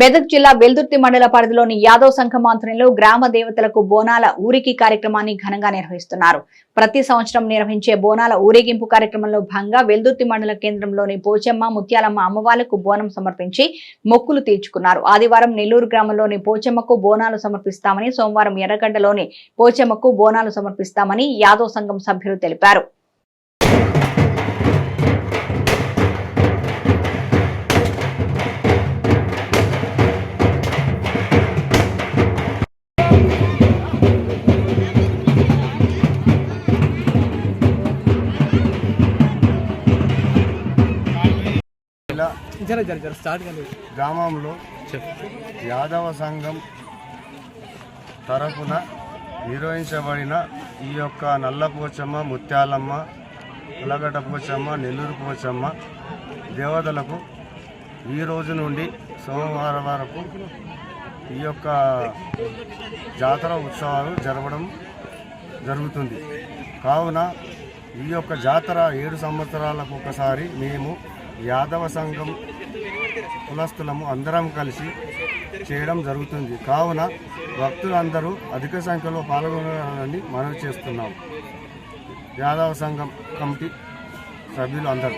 మెదక్ జిల్లా వెల్దుర్తి మండల పరిధిలోని యాదవ్ సంఘం ఆధ్వర్యంలో గ్రామ దేవతలకు బోనాల ఊరికి కార్యక్రమాన్ని ఘనంగా నిర్వహిస్తున్నారు. ప్రతి సంవత్సరం నిర్వహించే బోనాల ఊరేగింపు కార్యక్రమంలో భాగంగా వెల్దుర్తి మండల కేంద్రంలోని పోచమ్మ ముత్యాలమ్మ అమ్మవార్లకు బోనం సమర్పించి మొక్కులు తీర్చుకున్నారు. ఆదివారం నెల్లూరు గ్రామంలోని పోచమ్మకు బోనాలు సమర్పిస్తామని సోమవారం ఎర్రగడ్డలోని పోచమ్మకు బోనాలు సమర్పిస్తామని యాదవ్ సంఘం సభ్యులు తెలిపారు. గ్రామంలో యాదవ సంఘం తరపున నిర్వహించబడిన ఈ యొక్క నల్ల పోచమ్మ ముత్యాలమ్మ ఉలగడ్డ పోచమ్మ నెల్లూరు పోచమ్మ దేవతలకు ఈ రోజు నుండి సోమవారం వరకు ఈ యొక్క జాతర ఉత్సవాలు జరగడం జరుగుతుంది. కావున ఈ యొక్క జాతర ఏడు సంవత్సరాలకు ఒకసారి మేము యాదవ సంఘం కులస్తులము అందరం కలిసి చేయడం జరుగుతుంది. కావున భక్తులందరూ అధిక సంఖ్యలో పాల్గొనాలని మనవి చేస్తున్నాం. యాదవ సంఘం కమిటీ సభ్యులు అందరూ.